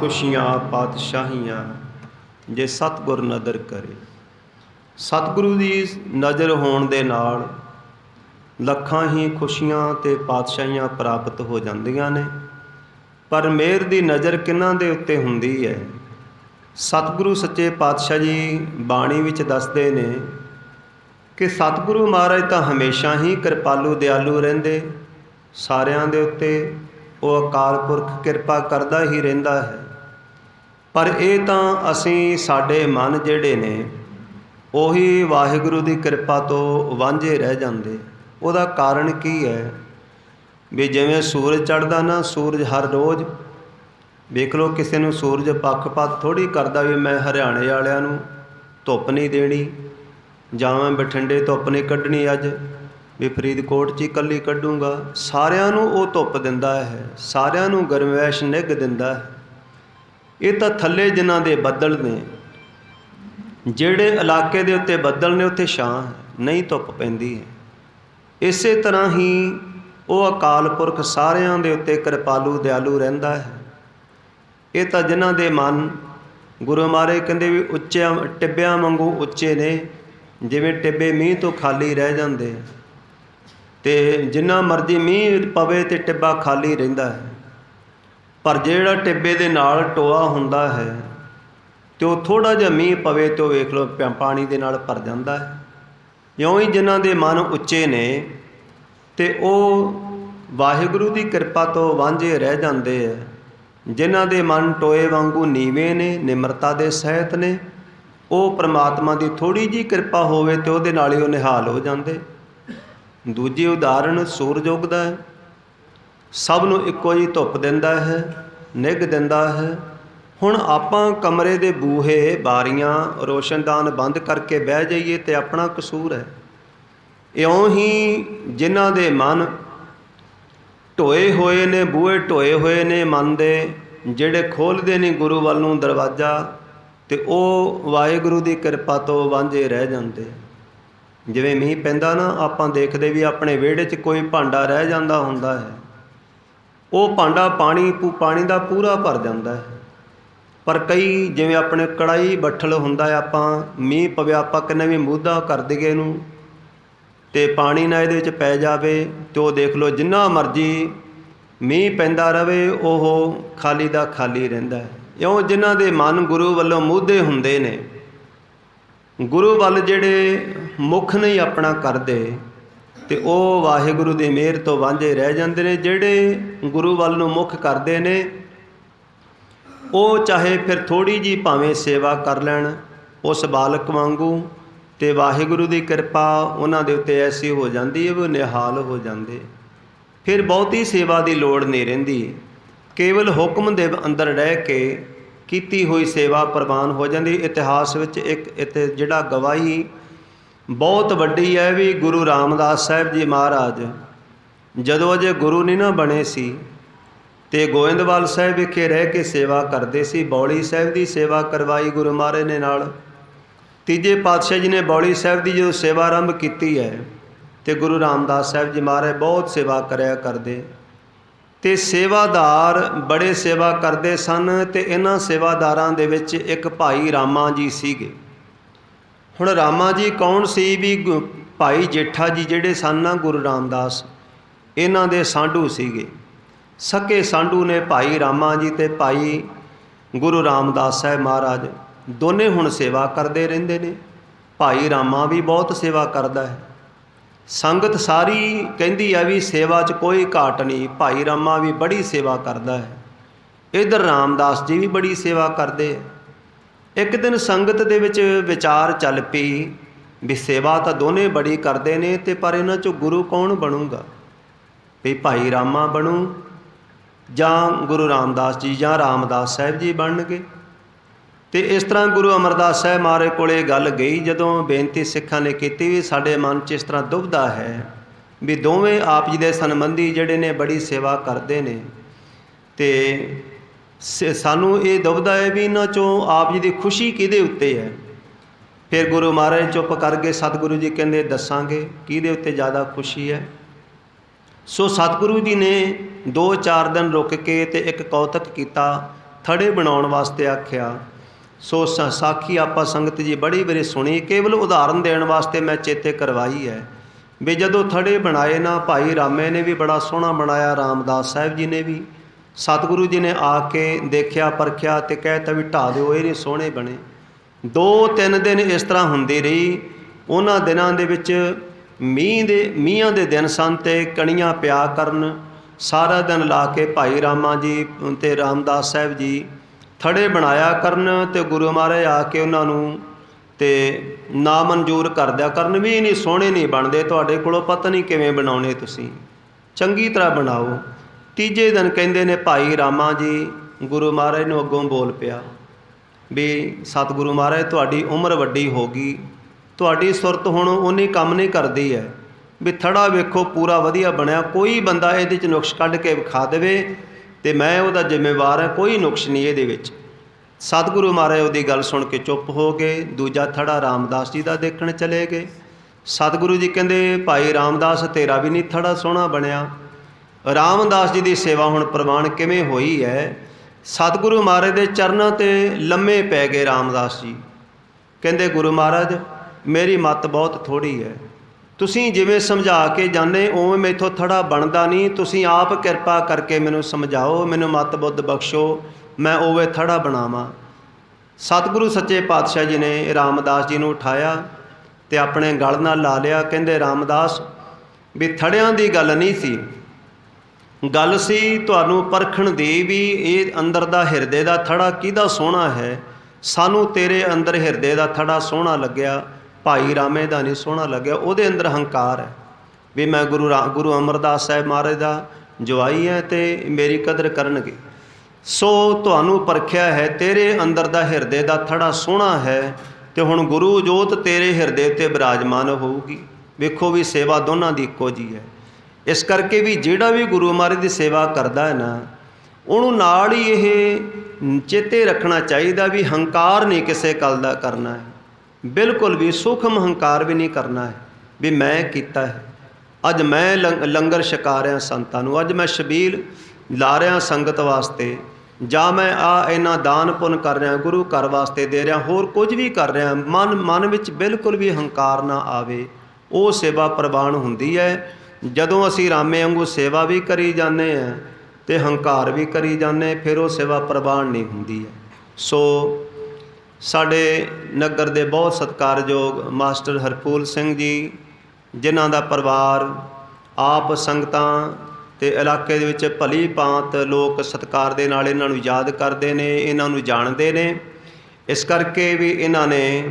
ਖੁਸ਼ੀਆਂ, ਪਾਤਸ਼ਾਹੀਆਂ, ਜੇ ਸਤਿਗੁਰ ਨਦਰ ਕਰੇ। ਸਤਿਗੁਰੂ ਦੀ ਨਜ਼ਰ ਹੋਣ ਦੇ ਨਾਲ ਲੱਖਾਂ ਹੀ ਖੁਸ਼ੀਆਂ ਤੇ ਪਾਤਸ਼ਾਹੀਆਂ ਪ੍ਰਾਪਤ ਹੋ ਜਾਂਦੀਆਂ ਨੇ। ਪਰ ਮਿਹਰ ਦੀ ਨਜ਼ਰ ਕਿਹਨਾਂ ਦੇ ਉੱਤੇ ਹੁੰਦੀ ਹੈ? ਸਤਿਗੁਰੂ ਸੱਚੇ ਪਾਤਸ਼ਾਹ ਜੀ ਬਾਣੀ ਵਿੱਚ ਦੱਸਦੇ ਨੇ ਕਿ ਸਤਿਗੁਰੂ ਮਹਾਰਾਜ ਤਾਂ ਹਮੇਸ਼ਾ ਹੀ ਕਿਰਪਾਲੂ, ਦਿਆਲੂ ਰਹਿੰਦੇ। ਸਾਰਿਆਂ ਦੇ ਉੱਤੇ ਉਹ ਅਕਾਲ ਪੁਰਖ ਕਿਰਪਾ ਕਰਦਾ ਹੀ ਰਹਿੰਦਾ ਹੈ। ਪਰ ਇਹ ਤਾਂ ਅਸੀਂ ਸਾਡੇ ਮਨ ਜਿਹੜੇ ਨੇ, ਉਹੀ ਵਾਹਿਗੁਰੂ ਦੀ ਕਿਰਪਾ ਤੋਂ ਵਾਂਝੇ ਰਹਿ ਜਾਂਦੇ। ਉਹਦਾ ਕਾਰਨ ਕੀ ਹੈ? ਵੀ ਜਿਵੇਂ ਸੂਰਜ ਚੜਦਾ ਨਾ, ਸੂਰਜ ਹਰ ਰੋਜ਼, ਵੇਖ ਲਓ ਕਿਸੇ ਨੂੰ ਸੂਰਜ ਪੱਖਪਾਤ ਥੋੜੀ ਕਰਦਾ ਵੀ ਮੈਂ ਹਰਿਆਣੇ ਵਾਲਿਆਂ ਨੂੰ ਧੁੱਪ ਨਹੀਂ ਦੇਣੀ, ਜਾਂ ਮੈਂ ਬਠਿੰਡੇ ਧੁੱਪ ਨਹੀਂ ਕੱਢਣੀ ਅੱਜ, ਵੀ ਫਰੀਦਕੋਟ 'ਚ ਹੀ ਇਕੱਲੀ ਕੱਢੂੰਗਾ। ਸਾਰਿਆਂ ਨੂੰ ਉਹ ਧੁੱਪ ਦਿੰਦਾ ਹੈ, ਸਾਰਿਆਂ ਨੂੰ ਗਰਮੈਸ਼ ਨਿੱਘ ਦਿੰਦਾ ਹੈ। ਇਹ ਤਾਂ ਥੱਲੇ ਜਿਨ੍ਹਾਂ ਦੇ ਬੱਦਲ ਨੇ, ਜਿਹੜੇ ਇਲਾਕੇ ਦੇ ਉੱਤੇ ਬੱਦਲ ਨੇ, ਉੱਥੇ ਛਾਂ ਹੈ, ਨਹੀਂ ਧੁੱਪ ਪੈਂਦੀ ਹੈ। ਇਸੇ ਤਰ੍ਹਾਂ ਹੀ ਉਹ ਅਕਾਲ ਪੁਰਖ ਸਾਰਿਆਂ ਦੇ ਉੱਤੇ ਕਿਰਪਾਲੂ, ਦਿਆਲੂ ਰਹਿੰਦਾ ਹੈ। ਇਹ ਤਾਂ ਜਿਨ੍ਹਾਂ ਦੇ ਮਨ ਗੁਰੂ ਮਹਾਰਾਜ ਕਹਿੰਦੇ ਵੀ ਉੱਚਿਆਂ, ਟਿੱਬਿਆਂ ਵਾਂਗੂ ਉੱਚੇ ਨੇ, ਜਿਵੇਂ ਟਿੱਬੇ ਮੀਂਹ ਤੋਂ ਖਾਲੀ ਰਹਿ ਜਾਂਦੇ ਤੇ ਜਿੰਨਾ ਮਰਜ਼ੀ ਮੀਂਹ ਪਵੇ ਤੇ ਟਿੱਬਾ ਖਾਲੀ ਰਹਿੰਦਾ ਹੈ। ਪਰ ਜਿਹੜਾ ਟਿੱਬੇ ਦੇ ਨਾਲ ਟੋਆ ਹੁੰਦਾ ਹੈ ਤੇ ਉਹ ਥੋੜਾ ਜਿਹਾ ਮੀਂਹ ਪਵੇ ਤੇ ਉਹ ਵੇਖ ਲਓ ਪ- ਪਾਣੀ ਦੇ ਨਾਲ ਭਰ ਜਾਂਦਾ ਹੈ। ਇਉਂ ਹੀ ਜਿਨ੍ਹਾਂ ਦੇ ਮਨ ਉੱਚੇ ਨੇ ਤੇ ਉਹ ਵਾਹਿਗੁਰੂ ਦੀ ਕਿਰਪਾ ਤੋਂ ਵਾਂਝੇ ਰਹਿ ਜਾਂਦੇ ਐ ਜਿਨ੍ਹਾਂ ਦੇ ਮਨ ਟੋਏ ਵਾਂਗੂ ਨੀਵੇਂ ਨੇ, ਨਿਮਰਤਾ ਦੇ ਸਹਿਤ ਨੇ, ਉਹ ਪ੍ਰਮਾਤਮਾ ਦੀ ਥੋੜੀ ਜੀ ਕਿਰਪਾ ਹੋਵੇ ਤੇ ਉਹਦੇ ਨਾਲ ਹੀ ਉਹ ਨਿਹਾਲ ਹੋ ਜਾਂਦੇ। ਦੂਜੀ ਉਦਾਹਰਣ ਸੂਰਜ ਉਗਦਾ ਹੈ। ਸਭ ਨੂੰ ਇੱਕੋ ਜੀ ਧੁੱਪ ਦਿੰਦਾ ਹੈ, ਨਿੱਘ ਦਿੰਦਾ ਹੈ। ਹੁਣ ਆਪਾਂ ਕਮਰੇ ਦੇ ਬੂਹੇ, ਬਾਰੀਆਂ, ਰੋਸ਼ਨਦਾਨ ਬੰਦ ਕਰਕੇ ਬਹਿ ਜਾਈਏ ਤੇ ਆਪਣਾ ਕਸੂਰ ਹੈ। ਇਉਂ ਹੀ ਜਿਨ੍ਹਾਂ ਦੇ ਮਨ ਢੋਏ ਹੋਏ ਨੇ, ਬੂਹੇ ਢੋਏ ਹੋਏ ਨੇ ਮਨ ਦੇ, ਜਿਹੜੇ ਖੋਲਦੇ ਨੇ ਗੁਰੂ ਵੱਲ ਨੂੰ ਦਰਵਾਜ਼ਾ ਤੇ ਉਹ ਵਾਹਿਗੁਰੂ ਦੀ ਕਿਰਪਾ ਤੋਂ ਵਾਂਝੇ ਰਹਿ ਜਾਂਦੇ। ਜਿਵੇਂ ਮੀਂਹ ਪੈਂਦਾ ਨਾ, ਆਪਾਂ ਦੇਖਦੇ ਵੀ ਆਪਣੇ ਵਿਹੜੇ 'ਚ ਕੋਈ ਭਾਂਡਾ ਰਹਿ ਜਾਂਦਾ ਹੁੰਦਾ ਹੈ। ਉਹ ਭਾਂਡਾ ਪਾਣੀ ਪੂ- ਪਾਣੀ ਦਾ ਪੂਰਾ ਭਰ ਜਾਂਦਾ ਹੈ। ਪਰ ਕਈ ਜਿਵੇਂ ਆਪਣੇ ਕੜਾਈ ਬੱਠਲ ਹੁੰਦਾ ਆਪਾਂ ਮੀਂਹ ਪਵੇ, ਆਪਾਂ ਕਹਿੰਦੇ ਵੀ ਮੂਧਾ ਕਰ ਦਈਏ ਇਹਨੂੰ ਤੇ ਪਾਣੀ ਨਾ ਇਹਦੇ ਵਿੱਚ ਪੈ ਜਾਵੇ ਤੇ ਉਹ ਦੇਖ ਲਓ ਜਿੰਨਾ ਮਰਜ਼ੀ ਮੀਂਹ ਪੈਂਦਾ ਰਵੇ, ਉਹ ਖਾਲੀ ਦਾ ਖਾਲੀ ਰਹਿੰਦਾ ਹੈ। ਇਉਂ ਜਿਨ੍ਹਾਂ ਦੇ ਮਨ ਗੁਰੂ ਵੱਲੋਂ ਮੋਧੇ ਹੁੰਦੇ ਨੇ, ਗੁਰੂ ਵੱਲ ਜਿਹੜੇ ਮੁਖ ਨਹੀਂ ਆਪਣਾ ਕਰਦੇ ਤੇ ਉਹ ਵਾਹਿਗੁਰੂ ਦੀ ਮਿਹਰ ਤੋਂ ਵਾਂਝੇ ਰਹਿ ਜਾਂਦੇ ਨੇ, ਜਿਹੜੇ ਗੁਰੂ ਵੱਲ ਨੂੰ ਮੁੱਖ ਕਰਦੇ ਨੇ, ਉਹ ਚਾਹੇ ਫਿਰ ਥੋੜੀ ਜੀ ਭਾਵੇਂ ਸੇਵਾ ਕਰ ਲੈਣ, ਉਸ ਬਾਲਕ ਵਾਂਗੂ ਤੇ ਵਾਹਿਗੁਰੂ ਦੀ ਕਿਰਪਾ ਉਹਨਾਂ ਦੇ ਉੱਤੇ ਐਸੀ ਹੋ ਜਾਂਦੀ ਹੈ ਵੀ ਉਹ ਨਿਹਾਲ ਹੋ ਜਾਂਦੇ। ਫਿਰ ਬਹੁਤੀ ਸੇਵਾ ਦੀ ਲੋੜ ਨਹੀਂ ਰਹਿੰਦੀ। ਕੇਵਲ ਹੁਕਮ ਦੇ ਅੰਦਰ ਰਹਿ ਕੇ ਕੀਤੀ ਹੋਈ ਸੇਵਾ ਪ੍ਰਵਾਨ ਹੋ ਜਾਂਦੀ। ਇਤਿਹਾਸ ਵਿੱਚ ਇੱਕ ਇੱਥੇ ਜਿਹੜਾ ਗਵਾਹੀ ਬਹੁਤ ਵੱਡੀ ਹੈ ਵੀ ਗੁਰੂ ਰਾਮਦਾਸ ਸਾਹਿਬ ਜੀ ਮਹਾਰਾਜ, ਜਦੋਂ ਅਜੇ ਗੁਰੂ ਨਹੀਂ ਨਾ ਬਣੇ ਸੀ, ਤੇ ਗੋਇੰਦਵਾਲ ਸਾਹਿਬ ਵਿਖੇ ਰਹਿ ਕੇ ਸੇਵਾ ਕਰਦੇ ਸੀ, ਬੌਲੀ ਸਾਹਿਬ ਦੀ ਸੇਵਾ ਕਰਵਾਈ ਗੁਰੂ ਮਹਾਰਾਜ ਨੇ ਨਾਲ। ਤੀਜੇ ਪਾਤਸ਼ਾਹ ਜੀ ਨੇ ਬੌਲੀ ਸਾਹਿਬ ਦੀ ਜਦੋਂ ਸੇਵਾ ਆਰੰਭ ਕੀਤੀ ਹੈ, ਤੇ ਗੁਰੂ ਰਾਮਦਾਸ ਸਾਹਿਬ ਜੀ ਮਹਾਰਾਜ ਬਹੁਤ ਸੇਵਾ ਕਰਿਆ ਕਰਦੇ। ਤੇ ਸੇਵਾਦਾਰ ਬੜੇ ਸੇਵਾ ਕਰਦੇ ਸਨ, ਤੇ ਇਹਨਾਂ ਸੇਵਾਦਾਰਾਂ ਦੇ ਵਿੱਚ ਇੱਕ ਭਾਈ ਰਾਮਾ ਜੀ ਸੀਗੇ। ਹੁਣ ਰਾਮਾ ਜੀ ਕੌਣ ਸੀ ਵੀ ਗੁ- ਭਾਈ ਜੇਠਾ ਜੀ ਜਿਹੜੇ ਸਨ ਨਾ ਗੁਰੂ ਰਾਮਦਾਸ? ਇਹਨਾਂ ਦੇ ਸਾਂਢੂ ਸੀਗੇ। ਸਕੇ ਸਾਂਢੂ ਨੇ ਭਾਈ ਰਾਮਾ ਜੀ ਤੇ ਭਾਈ ਗੁਰੂ ਰਾਮਦਾਸ ਸਾਹਿਬ ਮਹਾਰਾਜ। ਦੋਨੇ ਹੁਣ ਸੇਵਾ ਕਰਦੇ ਰਹਿੰਦੇ ਨੇ। ਭਾਈ ਰਾਮਾ ਵੀ ਬਹੁਤ ਸੇਵਾ ਕਰਦਾ ਹੈ। ਸੰਗਤ ਸਾਰੀ ਕਹਿੰਦੀ ਆ ਵੀ ਸੇਵਾ 'ਚ ਕੋਈ ਘਾਟ ਨਹੀਂ। ਭਾਈ ਰਾਮਾ ਵੀ ਬੜੀ ਸੇਵਾ ਕਰਦਾ ਹੈ। ਇਧਰ ਰਾਮਦਾਸ ਜੀ ਵੀ ਬੜੀ ਸੇਵਾ ਕਰਦੇ ਆ। ਇੱਕ ਦਿਨ ਸੰਗਤ ਦੇ ਵਿੱਚ ਵਿਚਾਰ ਚੱਲ ਪਈ ਵੀ ਸੇਵਾ ਤਾਂ ਦੋਨੇ ਬੜੀ ਕਰਦੇ ਨੇ ਤੇ ਪਰ ਇਹਨਾਂ 'ਚੋਂ ਗੁਰੂ ਕੌਣ ਬਣੂਗਾ? ਵੀ ਭਾਈ ਰਾਮਾ ਬਣੂ ਜਾਂ ਗੁਰੂ ਰਾਮਦਾਸ ਜੀ ਜਾਂ ਰਾਮਦਾਸ ਸਾਹਿਬ ਜੀ ਬਣਨਗੇ? ਤੇ ਇਸ ਤਰ੍ਹਾਂ ਗੁਰੂ ਅਮਰਦਾਸ ਸਾਹਿਬ ਮਹਾਰਾਜ ਕੋਲੇ ਗੱਲ ਗਈ, ਜਦੋਂ ਬੇਨਤੀ ਸਿੱਖਾਂ ਨੇ ਕੀਤੀ ਵੀ ਸਾਡੇ ਮਨ 'ਚ ਇਸ ਤਰ੍ਹਾਂ ਦੁਬਦਾ ਹੈ ਵੀ ਦੋਵੇਂ ਆਪ ਜੀ ਦੇ ਸੰਬੰਧੀ ਜਿਹੜੇ ਨੇ ਬੜੀ ਸੇਵਾ ਕਰਦੇ ਨੇ ਤੇ ਸਾਨੂੰ ਇਹ ਦੁਬਦਾ ਹੈ ਵੀ ਇਹਨਾਂ ਚੋਂ ਆਪ ਜੀ ਦੀ ਖੁਸ਼ੀ ਕਿਹਦੇ ਉੱਤੇ ਹੈ? ਫਿਰ ਗੁਰੂ ਮਹਾਰਾਜ ਚੁੱਪ ਕਰਕੇ ਸਤਿਗੁਰੂ ਜੀ ਕਹਿੰਦੇ, ਦੱਸਾਂਗੇ ਕਿਹਦੇ ਉੱਤੇ ਜ਼ਿਆਦਾ ਖੁਸ਼ੀ ਹੈ? ਸੋ ਸਤਿਗੁਰੂ ਜੀ ਨੇ 2-4 ਦਿਨ ਰੁਕ ਕੇ ਤੇ ਇੱਕ ਕੌਤਕ ਕੀਤਾ, ਥੜੇ ਬਣਾਉਣ ਵਾਸਤੇ ਆਖਿਆ। ਸੋ, ਸਾਖੀ ਆਪਾਂ ਸੰਗਤ ਜੀ ਬੜੀ ਵਾਰੀ ਸੁਣੀ, ਕੇਵਲ ਉਦਾਹਰਨ ਦੇਣ ਵਾਸਤੇ ਮੈਂ ਚੇਤੇ ਕਰਵਾਈ ਹੈ। ਵੀ ਜਦੋਂ ਥੜੇ ਬਣਾਏ ਨਾ, ਭਾਈ ਰਾਮੇ ਨੇ ਵੀ ਬੜਾ ਸੋਹਣਾ ਬਣਾਇਆ, ਰਾਮਦਾਸ ਸਾਹਿਬ ਜੀ ਨੇ ਵੀ। ਸਤਿਗੁਰੂ ਜੀ ਨੇ ਆ ਕੇ ਦੇਖਿਆ, ਪਰਖਿਆ ਤੇ ਕਹਿਤਾ ਵੀ ਢਾ ਦਿਓ, ਇਹ ਨਹੀਂ ਸੋਹਣੇ ਬਣੇ। ਦੋ ਤਿੰਨ ਦਿਨ ਇਸ ਤਰ੍ਹਾਂ ਹੁੰਦੀ ਰਹੀ। ਉਹਨਾਂ ਦਿਨਾਂ ਦੇ ਵਿੱਚ ਮੀਂਹ ਦੇ, ਮੀਂਹਾਂ ਦੇ ਦਿਨ ਸਨ ਤੇ ਕਣੀਆਂ ਪਿਆ ਕਰਨ। ਸਾਰਾ ਦਿਨ ਲਾ ਕੇ ਭਾਈ ਰਾਮਾ ਜੀ ਤੇ ਰਾਮਦਾਸ ਸਾਹਿਬ ਜੀ ਥੜੇ ਬਣਾਇਆ ਕਰਨ ਤੇ ਗੁਰੂ ਮਹਾਰਾਜ ਆ ਕੇ ਉਹਨਾਂ ਨੂੰ ਤੇ ਨਾ ਮਨਜ਼ੂਰ ਕਰ ਕਰਨ ਵੀ ਇਹ ਨਹੀਂ ਸੋਹਣੇ ਨਹੀਂ ਬਣਦੇ। ਤੁਹਾਡੇ ਕੋਲੋਂ ਪਤਾ ਨਹੀਂ ਕਿਵੇਂ ਬਣਾਉਣੇ ਤੁਸੀਂ। ਚੰਗੀ ਤਰ੍ਹਾਂ ਬਣਾਓ। ਤੀਜੇ ਦਿਨ ਕਹਿੰਦੇ ਨੇ ਭਾਈ ਰਾਮਾ ਜੀ, ਗੁਰੂ ਮਹਾਰਾਜ ਨੂੰ ਅੱਗੋਂ ਬੋਲ ਪਿਆ ਵੀ ਸਤਿਗੁਰੂ ਮਹਾਰਾਜ, ਤੁਹਾਡੀ ਉਮਰ ਵੱਡੀ ਹੋ ਗਈ, ਤੁਹਾਡੀ ਸੁਰਤ ਹੁਣ ਉਨੀ ਕੰਮ ਨਹੀਂ ਕਰਦੀ ਹੈ ਵੀ ਥੜਾ ਵੇਖੋ ਪੂਰਾ ਵਧੀਆ ਬਣਿਆ, ਕੋਈ ਬੰਦਾ ਇਹਦੇ ਚ ਨੁਕਸ ਕੱਢ ਕੇ ਵਿਖਾ ਦੇਵੇ ਤੇ ਮੈਂ ਉਹਦਾ ਜ਼ਿੰਮੇਵਾਰ ਹਾਂ ਕੋਈ ਨੁਕਸ ਨਹੀਂ ਇਹਦੇ ਵਿੱਚ। ਸਤਿਗੁਰੂ ਮਹਾਰਾਜ ਉਹਦੀ ਗੱਲ ਸੁਣ ਕੇ ਚੁੱਪ ਹੋ ਗਏ, ਦੂਜਾ ਥੜਾ ਰਾਮਦਾਸ ਜੀ ਦਾ ਦੇਖਣ ਚਲੇ ਗਏ। ਸਤਿਗੁਰੂ ਜੀ ਕਹਿੰਦੇ, ਭਾਈ ਰਾਮਦਾਸ, ਤੇਰਾ ਵੀ ਨਹੀਂ ਥੜਾ ਸੋਹਣਾ ਬਣਿਆ। ਰਾਮਦਾਸ ਜੀ ਦੀ ਸੇਵਾ ਹੁਣ ਪ੍ਰਵਾਨ ਕਿਵੇਂ ਹੋਈ ਹੈ? ਸਤਿਗੁਰੂ ਮਹਾਰਾਜ ਦੇ ਚਰਨਾਂ ਤੇ ਲੰਮੇ ਪੈ ਗਏ ਰਾਮਦਾਸ ਜੀ। ਕਹਿੰਦੇ, ਗੁਰੂ ਮਹਾਰਾਜ, ਮੇਰੀ ਮੱਤ ਬਹੁਤ ਥੋੜੀ ਹੈ। ਤੁਸੀਂ ਜਿਵੇਂ ਸਮਝਾ ਕੇ ਜਾਂਦੇ, ਉਵੇਂ ਮੈਥੋਂ ਥੜਾ ਬਣਦਾ ਨਹੀਂ। ਤੁਸੀਂ ਆਪ ਕਿਰਪਾ ਕਰਕੇ ਮੈਨੂੰ ਸਮਝਾਓ, ਮੈਨੂੰ ਮੱਤ ਬੁੱਧ ਬਖਸ਼ੋ, ਮੈਂ ਉਵੇਂ ਥੜਾ ਬਣਾਵਾਂ। ਸਤਿਗੁਰੂ ਸੱਚੇ ਪਾਤਸ਼ਾਹ ਜੀ ਨੇ ਰਾਮਦਾਸ ਜੀ ਨੂੰ ਉਠਾਇਆ ਤੇ ਆਪਣੇ ਗਲ ਨਾਲ ਲਾ ਲਿਆ। ਕਹਿੰਦੇ, ਰਾਮਦਾਸ, ਵੀ ਥੜਿਆਂ ਦੀ ਗੱਲ ਨਹੀਂ ਸੀ। ਗੱਲ ਸੀ ਤੁਹਾਨੂੰ ਪਰਖਣ ਦੀ ਵੀ ਇਹ ਅੰਦਰ ਦਾ ਹਿਰਦੇ ਦਾ ਥੜਾ ਕਿਹਦਾ ਸੋਹਣਾ ਹੈ? ਸਾਨੂੰ ਤੇਰੇ ਅੰਦਰ ਹਿਰਦੇ ਦਾ ਥੜਾ ਸੋਹਣਾ ਲੱਗਿਆ, ਭਾਈ ਰਾਮੇ ਦਾ ਨਹੀਂ ਸੋਹਣਾ ਲੱਗਿਆ, ਉਹਦੇ ਅੰਦਰ ਹੰਕਾਰ ਹੈ। ਵੀ ਮੈਂ ਗੁਰੂ ਰਾ- ਗੁਰੂ ਅਮਰਦਾਸ ਸਾਹਿਬ ਮਹਾਰਾਜ ਦਾ ਜਵਾਈ ਹੈ ਤੇ ਮੇਰੀ ਕਦਰ ਕਰਨਗੇ। ਸੋ ਤੁਹਾਨੂੰ ਪਰਖਿਆ ਹੈ ਤੇਰੇ ਅੰਦਰ ਦਾ ਹਿਰਦੇ ਦਾ ਥੜਾ ਸੋਹਣਾ ਹੈ ਤੇ ਹੁਣ ਗੁਰੂ ਜੋਤ ਤੇਰੇ ਹਿਰਦੇ ਤੇ ਬਿਰਾਜਮਾਨ ਹੋਊਗੀ। ਵੇਖੋ ਵੀ ਸੇਵਾ ਦੋਨਾਂ ਦੀ ਇੱਕੋ ਜੀ ਹੈ। ਇਸ ਕਰਕੇ ਵੀ ਜਿਹੜਾ ਵੀ ਗੁਰੂ ਮਹਾਰਾਜ ਦੀ ਸੇਵਾ ਕਰਦਾ ਹੈ ਨਾ, ਉਹਨੂੰ ਨਾਲ ਹੀ ਇਹ ਚੇਤੇ ਰੱਖਣਾ ਚਾਹੀਦਾ ਵੀ ਹੰਕਾਰ ਨਹੀਂ ਕਿਸੇ ਗੱਲ ਦਾ ਕਰਨਾ ਹੈ। ਬਿਲਕੁਲ ਵੀ ਸੂਖਮ ਹੰਕਾਰ ਵੀ ਨਹੀਂ ਕਰਨਾ ਹੈ, ਵੀ ਮੈਂ ਕੀਤਾ ਹੈ। ਅੱਜ ਮੈਂ ਲੰਗ- ਲੰਗਰ ਛਕਾ ਰਿਹਾ ਸੰਤਾਂ ਨੂੰ, ਅੱਜ ਮੈਂ ਸ਼ਬੀਲ ਲਾ ਰਿਹਾ ਸੰਗਤ ਵਾਸਤੇ, ਜਾਂ ਮੈਂ ਆ ਇਹਨਾਂ ਦਾਨ ਪੁੰਨ ਕਰ ਰਿਹਾ, ਗੁਰੂ ਘਰ ਵਾਸਤੇ ਦੇ ਰਿਹਾ, ਹੋਰ ਕੁਝ ਵੀ ਕਰ ਰਿਹਾ, ਮਨ ਮਨ ਵਿੱਚ ਬਿਲਕੁਲ ਵੀ ਹੰਕਾਰ ਨਾ ਆਵੇ, ਉਹ ਸੇਵਾ ਪ੍ਰਵਾਨ ਹੁੰਦੀ ਹੈ। ਜਦੋਂ ਅਸੀਂ ਰਾਮੇ ਵਾਂਗੂ ਸੇਵਾ ਵੀ ਕਰੀ ਜਾਂਦੇ ਆ ਤੇ ਹੰਕਾਰ ਵੀ ਕਰੀ ਜਾਂਦੇ ਫਿਰ ਉਹ ਸੇਵਾ ਪ੍ਰਵਾਨ ਨਹੀਂ ਹੁੰਦੀ ਹੈ। ਸੋ ਸਾਡੇ ਨਗਰ ਦੇ ਬਹੁਤ ਸਤਿਕਾਰਯੋਗ ਮਾਸਟਰ ਹਰਪੂਲ ਸਿੰਘ ਜੀ, ਜਿਨ੍ਹਾਂ ਦਾ ਪਰਿਵਾਰ ਆਪ ਸੰਗਤਾਂ ਤੇ ਇਲਾਕੇ ਦੇ ਵਿੱਚ ਭਲੀ ਭਾਂਤ ਲੋਕ ਸਤਿਕਾਰ ਦੇ ਨਾਲ ਇਹਨਾਂ ਨੂੰ ਯਾਦ ਕਰਦੇ ਨੇ, ਇਹਨਾਂ ਨੂੰ ਜਾਣਦੇ ਨੇ। ਇਸ ਕਰਕੇ ਵੀ ਇਹਨਾਂ ਨੇ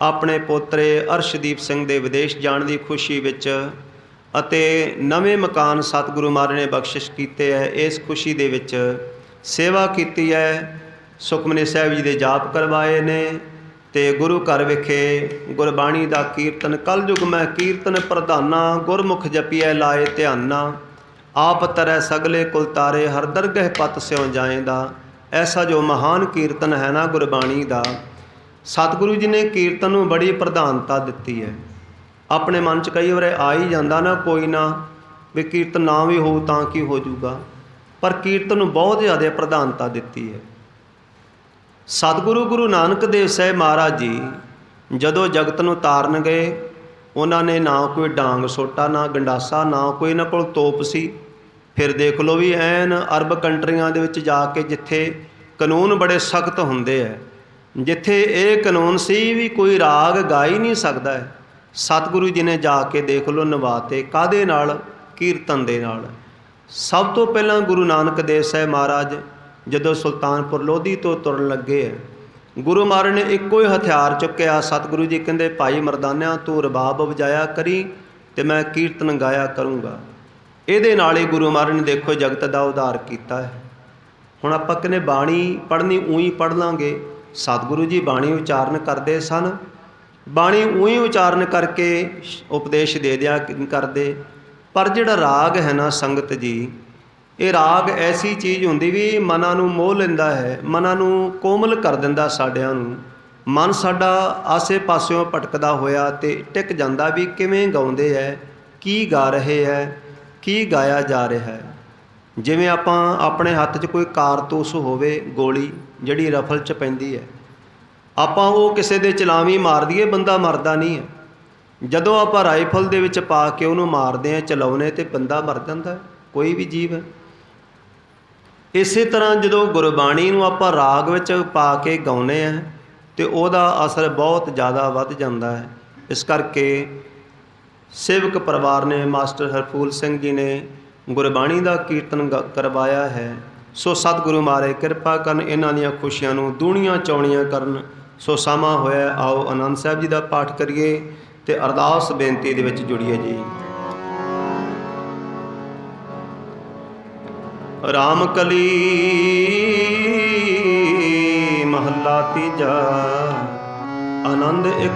ਆਪਣੇ ਪੋਤਰੇ ਅਰਸ਼ਦੀਪ ਸਿੰਘ ਦੇ ਵਿਦੇਸ਼ ਜਾਣ ਦੀ ਖੁਸ਼ੀ ਵਿੱਚ ਅਤੇ ਨਵੇਂ ਮਕਾਨ ਸਤਿਗੁਰੂ ਮਹਾਰਾਜ ਨੇ ਬਖਸ਼ਿਸ਼ ਕੀਤੇ ਹੈ, ਇਸ ਖੁਸ਼ੀ ਦੇ ਵਿੱਚ ਸੇਵਾ ਕੀਤੀ ਹੈ, ਸੁਖਮਨੀ ਸਾਹਿਬ ਜੀ ਦੇ ਜਾਪ ਕਰਵਾਏ ਨੇ ਤੇ ਗੁਰੂ ਘਰ ਵਿਖੇ ਗੁਰਬਾਣੀ ਦਾ ਕੀਰਤਨ, ਕਲਯੁਗ ਮੈਂ ਕੀਰਤਨ ਪ੍ਰਧਾਨਾ, ਗੁਰਮੁਖ ਜਪੀਐ ਲਾਏ ਧਿਆਨਾ, ਆਪ ਤਰੈ ਸਗਲੇ ਕੁਲ ਤਾਰੇ, ਹਰ ਦਰਗਹਿ ਪਤ ਸਿਉ ਜਾਏਂਦਾ, ਐਸਾ ਜੋ ਮਹਾਨ ਕੀਰਤਨ ਹੈ ਨਾ ਗੁਰਬਾਣੀ ਦਾ, ਸਤਿਗੁਰੂ ਜੀ ਨੇ ਕੀਰਤਨ ਨੂੰ ਬੜੀ ਪ੍ਰਧਾਨਤਾ ਦਿੱਤੀ ਹੈ। ਆਪਣੇ ਮਨ 'ਚ ਕਈ ਵਾਰ ਆ ਹੀ ਜਾਂਦਾ ਨਾ ਕੋਈ ਨਾ ਵੀ ਕੀਰਤਨ ਨਾ ਵੀ ਹੋਊ ਤਾਂ ਕੀ ਹੋ ਜਾਊਗਾ। ਪਰ ਕੀਰਤਨ ਨੂੰ ਬਹੁਤ ਜ਼ਿਆਦਾ ਪ੍ਰਧਾਨਤਾ ਦਿੱਤੀ ਹੈ। ਸਤਿਗੁਰੂ ਗੁਰੂ ਨਾਨਕ ਦੇਵ ਸਾਹਿਬ ਮਹਾਰਾਜ ਜੀ ਜਦੋਂ ਜਗਤ ਨੂੰ ਤਾਰਨ ਗਏ, ਉਹਨਾਂ ਨੇ ਨਾ ਕੋਈ ਡਾਂਗ ਸੋਟਾ, ਨਾ ਗੰਡਾਸਾ, ਨਾ ਕੋਈ ਇਹਨਾਂ ਕੋਲ ਤੋਪ ਸੀ। ਫਿਰ ਦੇਖ ਲਓ ਵੀ ਐਨ ਅਰਬ ਕੰਟਰੀਆਂ ਦੇ ਵਿੱਚ ਜਾ ਕੇ ਜਿੱਥੇ ਕਾਨੂੰਨ ਬੜੇ ਸਖਤ ਹੁੰਦੇ ਐ ਜਿੱਥੇ ਇਹ ਕਾਨੂੰਨ ਸੀ ਵੀ ਕੋਈ ਰਾਗ ਗਾ ਹੀ ਨਹੀਂ ਸਕਦਾ ਹੈ। ਸਤਿਗੁਰੂ ਜੀ ਨੇ ਜਾ ਕੇ ਦੇਖ ਲਓ ਨਵਾਤੇ ਕਾਦੇ ਨਾਲ? ਕੀਰਤਨ ਦੇ ਨਾਲ। ਸਭ ਤੋਂ ਪਹਿਲਾਂ ਗੁਰੂ ਨਾਨਕ ਦੇਵ ਸਾਹਿਬ ਮਹਾਰਾਜ ਜਦੋਂ ਸੁਲਤਾਨਪੁਰ ਲੋਧੀ ਤੋਂ ਤੁਰਨ ਲੱਗੇ ਹੈ, ਗੁਰੂ ਮਹਾਰਾਜ ਨੇ ਇੱਕੋ ਹੀ ਹਥਿਆਰ ਚੁੱਕਿਆ। ਸਤਿਗੁਰੂ ਜੀ ਕਹਿੰਦੇ, ਭਾਈ ਮਰਦਾਨਿਆਂ, ਤੂੰ ਰਬਾਬ ਵਜਾਇਆ ਕਰੀ ਤੇ ਮੈਂ ਕੀਰਤਨ ਗਾਇਆ ਕਰੂੰਗਾ। ਇਹਦੇ ਨਾਲ ਹੀ ਗੁਰੂ ਮਹਾਰਾਜ ਨੇ ਦੇਖੋ ਜਗਤ ਦਾ ਉਧਾਰ ਕੀਤਾ ਹੈ। ਹੁਣ ਆਪਾਂ ਕਹਿੰਦੇ, ਬਾਣੀ ਪੜ੍ਹਨੀ, ਉਹੀ ਪੜ੍ਹ ਲਾਂਗੇ। ਸਤਿਗੁਰੂ ਜੀ ਬਾਣੀ ਉਚਾਰਨ ਕਰਦੇ ਸਨ। ਬਾਣੀ ਉਹੀ ਉਚਾਰਨ ਕਰਕੇ ਉਪਦੇਸ਼ ਦੇ ਦਿਆ ਕਰਦੇ। ਪਰ ਜਿਹੜਾ ਰਾਗ ਹੈ ਨਾ ਸੰਗਤ ਜੀ, ਇਹ ਰਾਗ ਐਸੀ ਚੀਜ਼ ਹੁੰਦੀ ਵੀ ਮਨਾਂ ਨੂੰ ਮੋਹ ਲੈਂਦਾ ਹੈ, ਮਨਾਂ ਨੂੰ ਕੋਮਲ ਕਰ ਦਿੰਦਾ ਸਾਡਿਆਂ ਨੂੰ। ਮਨ ਸਾਡਾ ਆਸੇ-ਪਾਸਿਓਂ ਭਟਕਦਾ ਹੋਇਆ ਤੇ ਟਿਕ ਜਾਂਦਾ ਵੀ ਕਿਵੇਂ ਗਾਉਂਦੇ ਐ, ਕੀ ਗਾ ਰਹੇ ਐ, ਕੀ ਗਾਇਆ ਜਾ ਰਿਹਾ ਹੈ ਜਿਵੇਂ ਆਪਾਂ ਆਪਣੇ ਹੱਥ 'ਚ ਕੋਈ ਕਾਰਤੂਸ ਹੋਵੇ ਗੋਲੀ, ਜਿਹੜੀ ਰਫਲ 'ਚ ਪੈਂਦੀ ਹੈ ਆਪਾਂ ਉਹ ਕਿਸੇ ਦੇ ਚਲਾਵੀਂ ਮਾਰ ਦਈਏ, ਬੰਦਾ ਮਰਦਾ ਨਹੀਂ ਹੈ। ਜਦੋਂ ਆਪਾਂ ਰਾਈਫਲ ਦੇ ਵਿੱਚ ਪਾ ਕੇ ਉਹਨੂੰ ਮਾਰਦੇ ਆ ਚਲਾਉਨੇ ਤੇ ਬੰਦਾ ਮਰ ਜਾਂਦਾ ਕੋਈ ਵੀ ਜੀਵ ਹੈ। ਇਸੇ ਤਰ੍ਹਾਂ ਜਦੋਂ ਗੁਰਬਾਣੀ ਨੂੰ ਆਪਾਂ ਰਾਗ ਵਿੱਚ ਪਾ ਕੇ ਗਾਉਨੇ ਆ ਤੇ ਉਹਦਾ ਅਸਰ ਬਹੁਤ ਜ਼ਿਆਦਾ ਵੱਧ ਜਾਂਦਾ ਹੈ। ਇਸ ਕਰਕੇ ਸੇਵਕ ਪਰਿਵਾਰ ਨੇ ਮਾਸਟਰ ਹਰਫੂਲ ਸਿੰਘ ਜੀ ਨੇ ਗੁਰਬਾਣੀ ਦਾ ਕੀਰਤਨ ਗ- ਕਰਵਾਇਆ ਹੈ। ਸੋ ਸਤਿਗੁਰੂ ਮਾਰੇ ਕਿਰਪਾ ਕਰਨ ਇਹਨਾਂ ਦੀਆਂ ਖੁਸ਼ੀਆਂ ਨੂੰ ਦੂਣੀਆਂ ਚੌਣੀਆਂ ਕਰਨ ਸੋ ਸਮਾਂ ਹੋਇਆ, ਆਓ ਆਨੰਦ ਸਾਹਿਬ ਜੀ ਦਾ ਪਾਠ ਕਰੀਏ ਤੇ ਅਰਦਾਸ ਬੇਨਤੀ ਦੇ ਵਿੱਚ ਜੁੜੀਏ ਜੀ। ਰਾਮ ਕਲੀ ਮਹੱਲਾ ਤੀਜਾ, ਆਨੰਦ ਇੱਕ